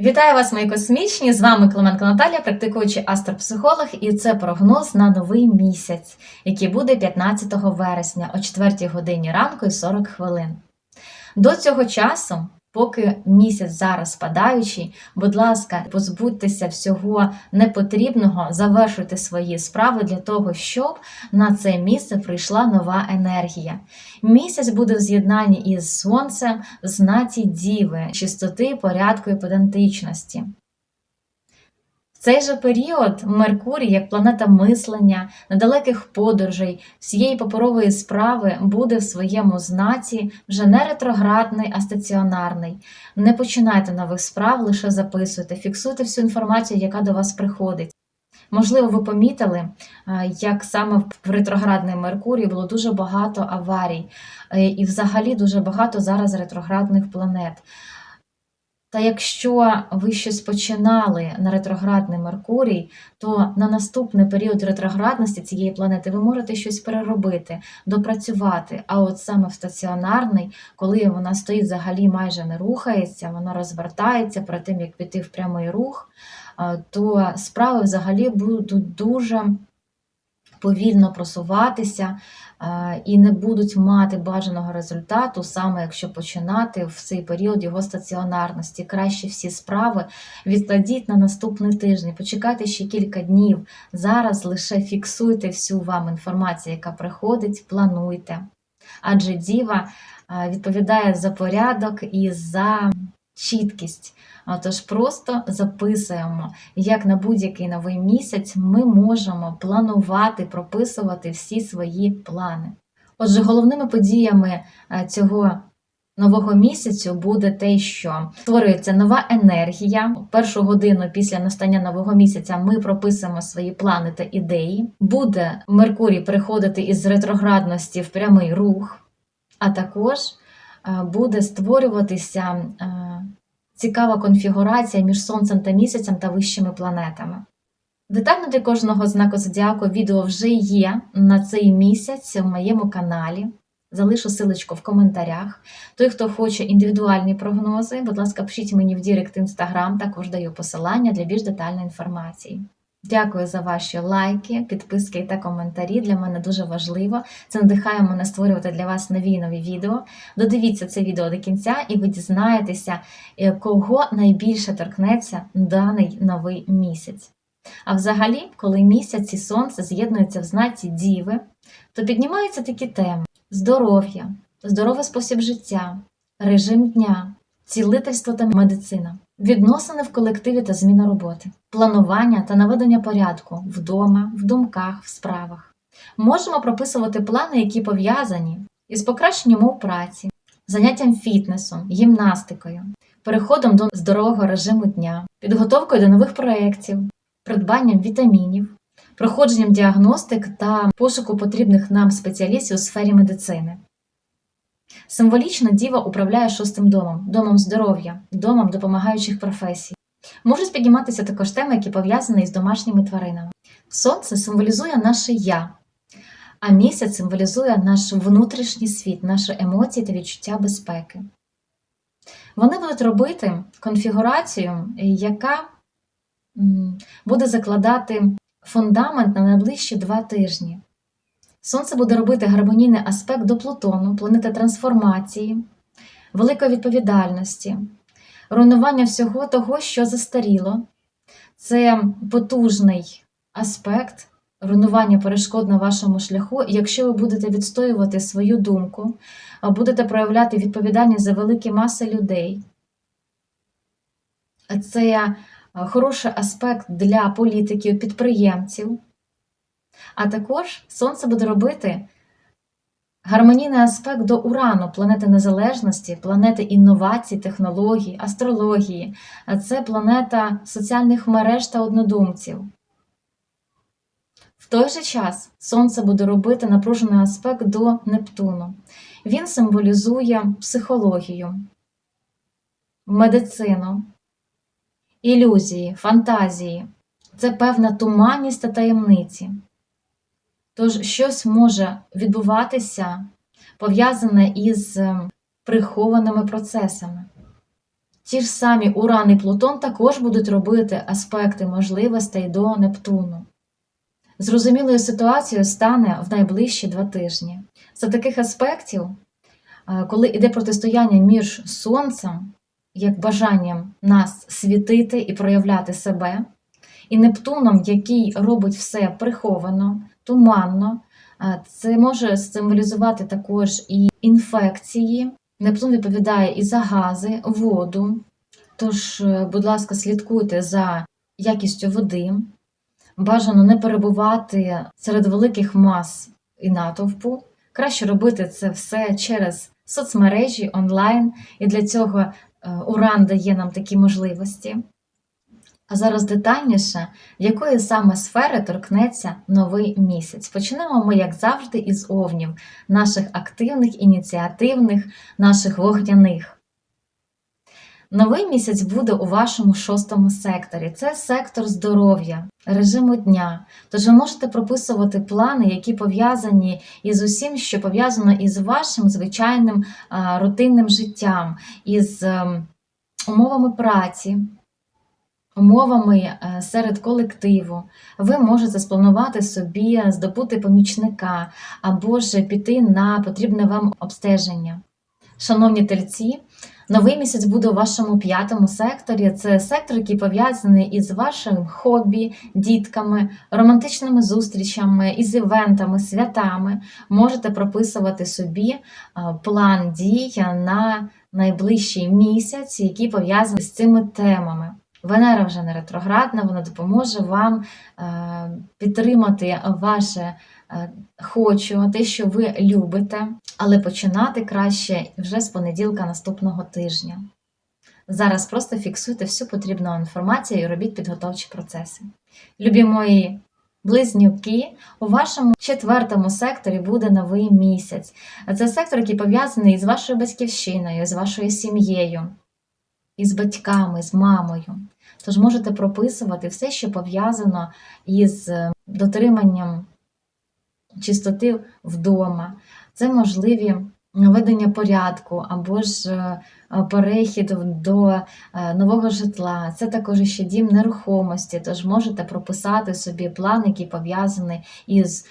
Вітаю вас, мої космічні! З вами Клименко Наталія, практикуючий астропсихолог, і це прогноз на новий місяць, який буде 15 вересня о 4 годині ранку і 40 хвилин. До цього часу, поки місяць зараз спадаючий, будь ласка, позбудьтеся всього непотрібного, завершуйте свої справи для того, щоб на це місце прийшла нова енергія. Місяць буде в з'єднанні із сонцем в знаці діви, чистоти, порядку і педантичності. Цей же період Меркурій, як планета мислення, недалеких подорожей, всієї паперової справи буде в своєму знаці вже не ретроградний, а стаціонарний. Не починайте нових справ, лише записуйте, фіксуйте всю інформацію, яка до вас приходить. Можливо, ви помітили, як саме в ретроградний Меркурій було дуже багато аварій, е, і взагалі дуже багато зараз ретроградних планет. Та якщо ви щось починали на ретроградний Меркурій, то на наступний період ретроградності цієї планети ви можете щось переробити, допрацювати. А от саме в стаціонарний, коли вона стоїть взагалі майже не рухається, вона розвертається перед тим, як піти в прямий рух, то справи взагалі будуть дуже повільно просуватися і не будуть мати бажаного результату, саме якщо починати в цей період його стаціонарності. Краще всі справи відкладіть на наступний тиждень, почекайте ще кілька днів. Зараз лише фіксуйте всю вам інформацію, яка приходить, плануйте. Адже діва відповідає за порядок і за чіткість. Тож просто записуємо, як на будь-який новий місяць ми можемо планувати, прописувати всі свої плани. Отже, головними подіями е, цього нового місяцю буде те, що створюється нова енергія. Першу годину після настання нового місяця ми прописуємо свої плани та ідеї. Буде Меркурій переходити із ретроградності в прямий рух, а також буде створюватися. е, цікава конфігурація між Сонцем та місяцем та вищими планетами. Детально для кожного знаку зодіаку відео вже є на цей місяць в моєму каналі. Залишу силочку в коментарях. Той, хто хоче індивідуальні прогнози, будь ласка, пишіть мені в Дірект Інстаграм, також даю посилання для більш детальної інформації. Дякую за ваші лайки, підписки та коментарі. Для мене дуже важливо. Це надихає мене створювати для вас нові нові відео. Додивіться це відео до кінця, і ви дізнаєтеся, е, кого найбільше торкнеться даний новий місяць. А взагалі, коли місяць і сонце з'єднуються в знаці Діви, то піднімаються такі теми: здоров'я, здоровий спосіб життя, режим дня, цілительство та медицина, відносини в колективі та зміна роботи, планування та наведення порядку вдома, в думках, в справах. Можемо прописувати плани, які пов'язані із покращенням у праці, заняттям фітнесом, гімнастикою, переходом до здорового режиму дня, підготовкою до нових проєктів, придбанням вітамінів, проходженням діагностик та пошуку потрібних нам спеціалістів у сфері медицини. Символічно діва управляє шостим домом, домом здоров'я, домом допомагаючих професій. Можуть підніматися також теми, які пов'язані із домашніми тваринами. Сонце символізує наше я, а місяць символізує наш внутрішній світ, наші емоції та відчуття безпеки. Вони будуть робити конфігурацію, яка буде закладати фундамент на найближчі два тижні. Сонце буде робити гармонійний аспект до Плутону, планети трансформації, великої відповідальності, руйнування всього того, що застаріло. Це потужний аспект руйнування перешкод на вашому шляху. Якщо ви будете відстоювати свою думку, будете проявляти відповідальність за великі маси людей. Це е, хороший аспект для політиків, підприємців. А також Сонце буде робити гармонійний аспект до Урану, планети незалежності, планети інновацій, технологій, астрології. А Це планета соціальних мереж та однодумців. В той же час Сонце буде робити напружений аспект до Нептуну. Він символізує психологію, медицину, ілюзії, фантазії. Це певна туманність та таємниці. Тож щось може відбуватися пов'язане із е, прихованими процесами. Ті ж самі Уран і Плутон також будуть робити аспекти можливостей до Нептуну. Зрозумілою ситуацією стане в найближчі два тижні. За таких аспектів, е, коли йде протистояння між Сонцем, як бажанням нас світити і проявляти себе, і Нептуном, який робить все приховано, туманно, це може символізувати також і інфекції. Нептун відповідає і за гази, воду. Тож, е, будь ласка, слідкуйте за якістю води. Бажано не перебувати серед великих мас і натовпу. Краще робити це все через соцмережі онлайн, і для цього е, Уран дає нам такі можливості. А зараз детальніше, якої саме сфери торкнеться новий місяць. Почнемо ми, як завжди, із овнів, наших активних, ініціативних, наших вогняних. Новий місяць буде у вашому шостому секторі. Це сектор здоров'я, режиму дня. Тож ви можете прописувати плани, які пов'язані із усім, що пов'язано із вашим звичайним рутинним життям, із ем, умовами праці, умовами е, серед колективу. Ви можете спланувати собі здобути помічника або ж піти на потрібне вам обстеження. Шановні тельці, новий місяць буде у вашому п'ятому секторі. Це сектор, який пов'язаний із вашим хобі, дітками, романтичними зустрічами, із івентами, святами. Можете прописувати собі план дій на найближчий місяць, який пов'язаний з цими темами. Венера вже не ретроградна, вона допоможе вам е, підтримати ваше е, хочу, те, що ви любите, але починати краще вже з понеділка наступного тижня. Зараз просто фіксуйте всю потрібну інформацію і робіть підготовчі процеси. Любі мої близнюки, у вашому четвертому секторі буде новий місяць. Це сектор, який пов'язаний з вашою батьківщиною, з вашою сім'єю, із батьками, з мамою. Тож можете прописувати все, що пов'язано із е, дотриманням чистоти вдома. Це можливі ведення порядку або ж е, перехід до е, нового житла. Це також ще дім нерухомості, тож можете прописати собі план, який пов'язаний із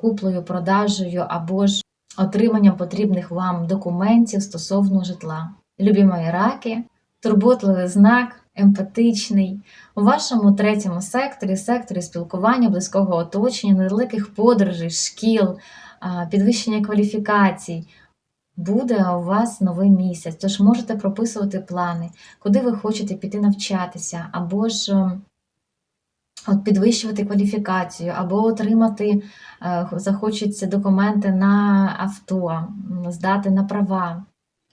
куплею, продажею або ж отриманням потрібних вам документів стосовно житла. Любі мої раки, турботливий знак емпатичний. У вашому третьому секторі, секторі спілкування, близького оточення, недалеких подорожей, шкіл, підвищення кваліфікацій. Буде у вас новий місяць, тож можете прописувати плани, куди ви хочете піти навчатися, або ж ем, от підвищувати кваліфікацію, або отримати, е, захочеться документи на авто, здати на права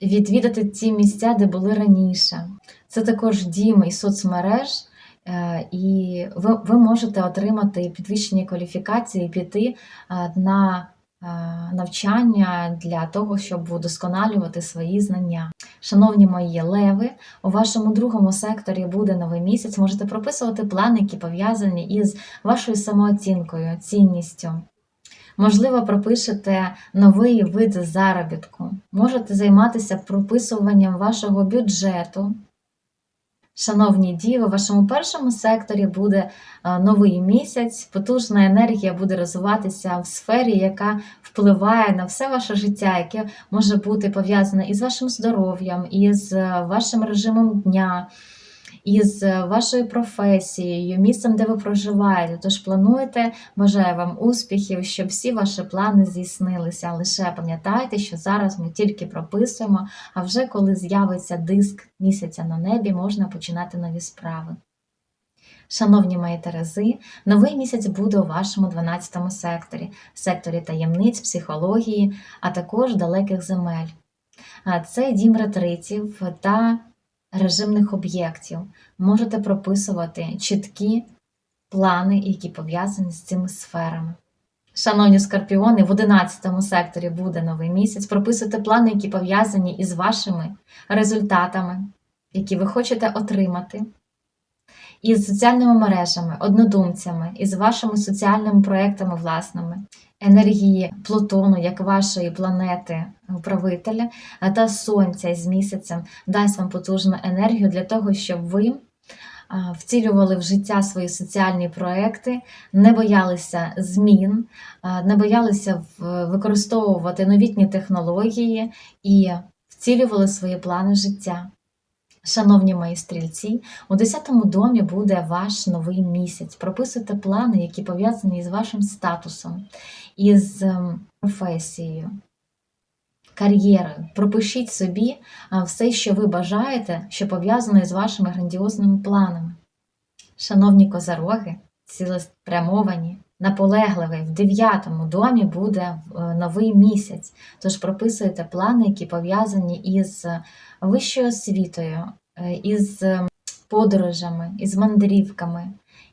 відвідати ті місця, де були раніше. Це також дім і соцмереж, е, і ви, ви можете отримати підвищення кваліфікації, піти е, на е, навчання для того, щоб удосконалювати свої знання. Шановні мої леви, у вашому другому секторі буде новий місяць. Можете прописувати плани, які пов'язані із вашою самооцінкою, цінністю. Можливо, пропишете новий вид заробітку. Можете займатися прописуванням вашого бюджету. Шановні діви, у вашому першому секторі буде е, новий місяць, потужна енергія буде розвиватися в сфері, яка впливає на все ваше життя, яке може бути пов'язане із вашим здоров'ям, із е, вашим режимом дня із е, вашою професією, місцем, де ви проживаєте. Тож плануйте, бажаю вам успіхів, щоб всі ваші плани здійснилися. Лише пам'ятайте, що зараз ми тільки прописуємо, а вже коли з'явиться диск місяця на небі, можна починати нові справи. Шановні мої Терези, новий місяць буде у вашому 12 секторі, секторі таємниць, психології, а також далеких земель. Це дім ретритів та режимних об'єктів. Можете прописувати чіткі плани, які пов'язані з цими сферами. Шановні скорпіони, в 11 секторі буде новий місяць. Прописуйте плани, які пов'язані із вашими результатами, які ви хочете отримати. Із соціальними мережами, однодумцями, із вашими соціальними проектами власними, енергії Плутону, як вашої планети управителя, та Сонця з місяцем дасть вам потужну енергію для того, щоб ви втілювали в життя свої соціальні проекти, не боялися змін, не боялися використовувати новітні технології і втілювали свої плани життя. Шановні мої стрільці, у 10-му домі буде ваш новий місяць. Прописуйте плани, які пов'язані з вашим статусом, із ем, професією, кар'єрою. Пропишіть собі все, що ви бажаєте, що пов'язано з вашими грандіозними планами. Шановні козароги, цілеспрямовані, наполегливі, в 9-му домі буде е, новий місяць. Тож прописуйте плани, які пов'язані із вищою освітою, е, із е, подорожами, із мандрівками,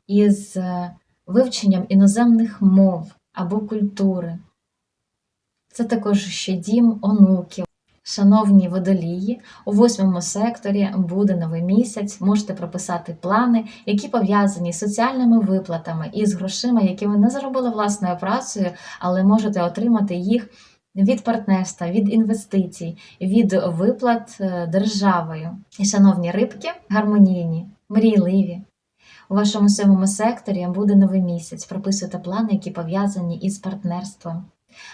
із е, вивченням іноземних мов або культури. Це також ще дім онуків. Шановні водолії, у восьмому секторі буде новий місяць. Можете прописати плани, які пов'язані з соціальними виплатами і з грошима, які ви не заробили власною працею, але можете отримати їх від партнерства, від інвестицій, від виплат е, державою. І, шановні рибки, гармонійні, мрійливі. У вашому сьомому секторі буде новий місяць. Прописуйте плани, які пов'язані із партнерством.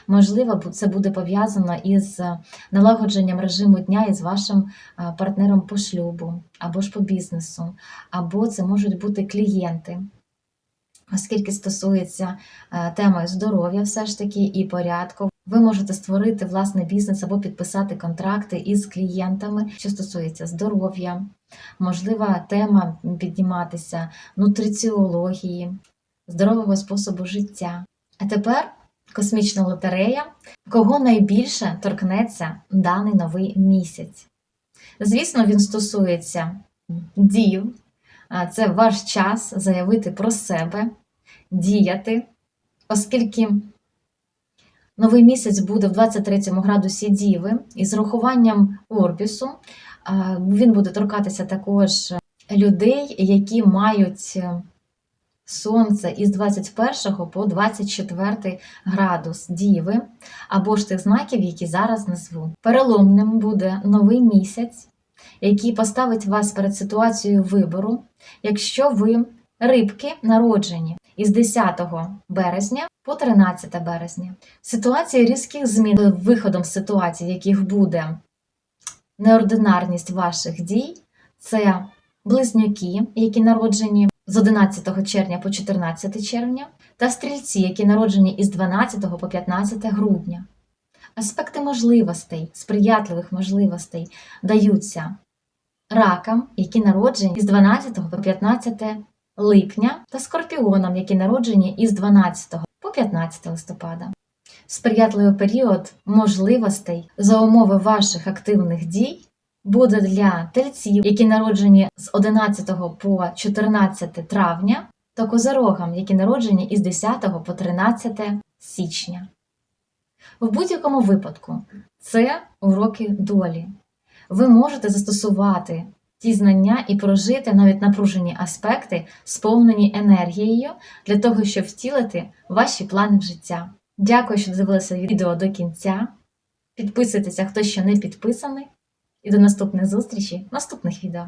Можливо, це буде пов'язано із е, налагодженням режиму дня із вашим е, партнером по шлюбу або ж по бізнесу, або це можуть бути клієнти. Оскільки стосується е, теми здоров'я, все ж таки, і порядку, ви можете створити власний бізнес або підписати контракти із клієнтами, що стосується здоров'я. Можлива тема підніматися нутриціології, здорового способу життя. А тепер космічна лотерея, кого найбільше торкнеться даний новий місяць. Звісно, він стосується дів. Це ваш час заявити про себе, діяти, оскільки новий місяць буде в 23 градусі Діви, і з рахуванням Орбісу він буде торкатися також людей, які мають сонце із 21 по 24 градус Діви, або ж тих знаків, які зараз назву. Переломним буде новий місяць, який поставить вас перед ситуацією вибору, якщо ви рибки народжені із 10 березня по 13 березня. Ситуація різких змін виходом з ситуації, яких буде неординарність ваших дій, це близнюки, які народжені з 11 червня по 14 червня, та стрільці, які народжені із 12 по 15 грудня. Аспекти можливостей, сприятливих можливостей даються ракам, які народжені із 12 по 15 липня, та скорпіонам, які народжені із 12 по 15 листопада. Сприятливий період можливостей за умови ваших активних дій буде для тельців, які народжені з 11 по 14 травня, та козорогам, які народжені із 10 по 13 січня. В будь-якому випадку це уроки долі. Ви можете застосувати ті знання і прожити навіть напружені аспекти, сповнені енергією, для того, щоб втілити ваші плани в життя. Дякую, що дивилися відео до кінця. Підписуйтеся, хто ще не підписаний. І до наступних зустрічей наступних відео.